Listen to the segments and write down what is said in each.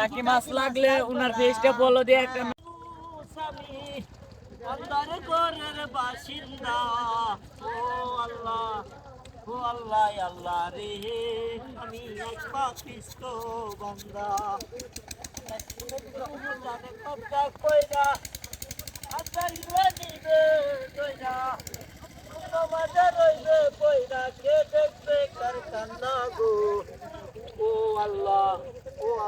টাকি মাছ লাগলে উনার ফেসটা বলো দিয়ে একটা আল্লাহর আল্লাহ আল্লাহ রইবে কান্না গো? ও আল্লাহ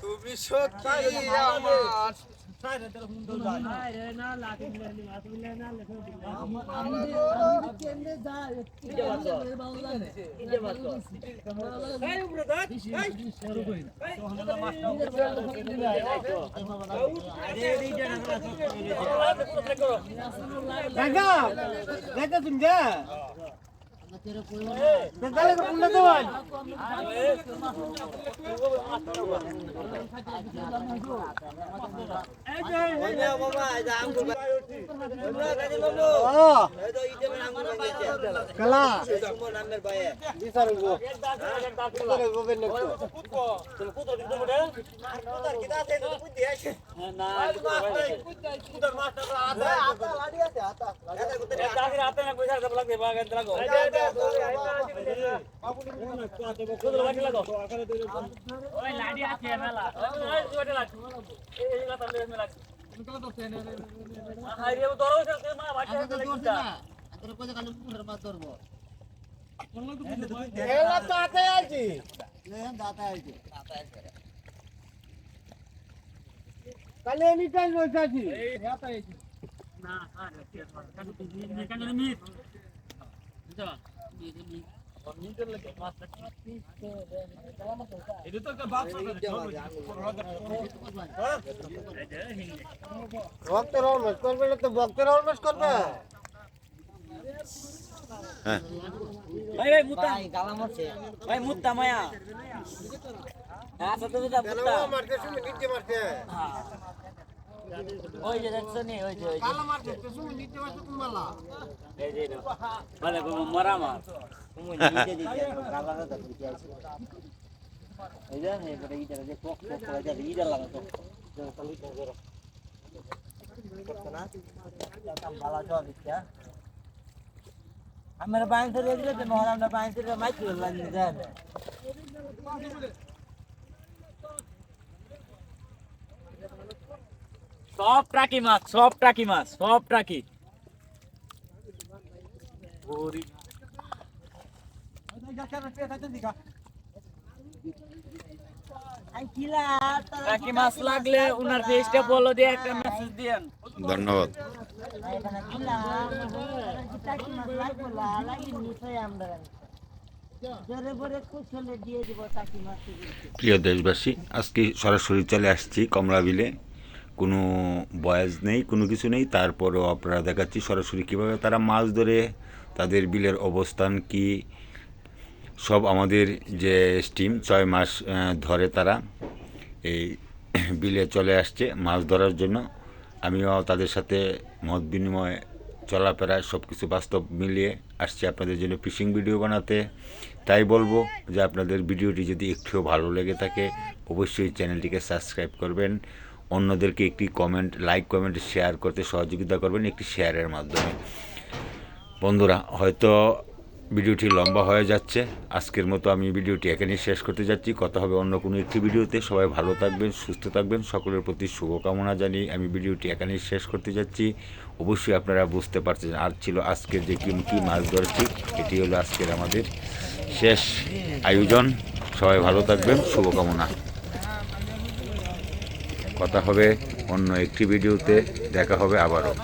তুমি সত্যি আমার দেখা এই মেলা লাগ আরে ও দরো সে মা বাচ্চা লাগিটা এলা তো আতে আছি কালে এনি টাইম রয়েছে আছি না ভক্তের অলমেশ করবে তো ভক্তের অলমেশ করবে ভাই ভাই মুত্তা ভাই মুত্তা মায়া আচ্ছা তুমি যা মুত্তা মারতে শুনে নিচে মারতে ওই যে। দেখছ নি ওই যে ওই যে কালা মারতে শুনে নিচে মারতে তুমি মালা? এই যে বলে মরা মাছ আমার বাইন ধরে দিলে তো নহলে আমরা বাইন ধরে মাইক করে লাগিয়ে দেন সব টাকি মাছ সব টাকি মাছ সব টাকি ধন্যবাদ। প্রিয় দেশবাসী, আজকে সরাসরি চলে আসছি কমলা বিলে কোনো বয়স নেই, কোনো কিছু নেই, তারপরেও আপনারা দেখাচ্ছি সরাসরি কীভাবে তারা মাছ ধরে, তাদের বিলের অবস্থান কি সব আমাদের যে স্টিম ছয় মাস ধরে তারা এই বিলে চলে আসছে মাছ ধরার জন্য। আমিও তাদের সাথে মত বিনিময় চলাফেরায় সব কিছু বাস্তব মিলিয়ে আসছি আপনাদের জন্য ফিশিং ভিডিও বানাতে। তাই বলব যে আপনাদের ভিডিওটি যদি একটুও ভালো লেগে থাকে, অবশ্যই চ্যানেলটিকে সাবস্ক্রাইব করবেন। অন্যদেরকে একটি কমেন্ট, লাইক, কমেন্ট, শেয়ার করতে সহযোগিতা করবেন একটি শেয়ারের মাধ্যমে। বন্ধুরা, হয়তো ভিডিওটি লম্বা হয়ে যাচ্ছে। আজকের মতো আমি ভিডিওটি এখানেই শেষ করতে যাচ্ছি। কথা হবে অন্য কোনো একটি ভিডিওতে। সবাই ভালো থাকবেন, সুস্থ থাকবেন। সকলের প্রতি শুভকামনা জানিয়ে আমি ভিডিওটি এখানেই শেষ করতে যাচ্ছি। অবশ্যই আপনারা বুঝতে পারছেন, আর ছিল আজকের যে কি কী মাছ ধরেছি, এটি হলো আজকের আমাদের শেষ আয়োজন। সবাই ভালো থাকবেন, শুভকামনা। কথা হবে অন্য একটি ভিডিওতে। দেখা হবে আবারও।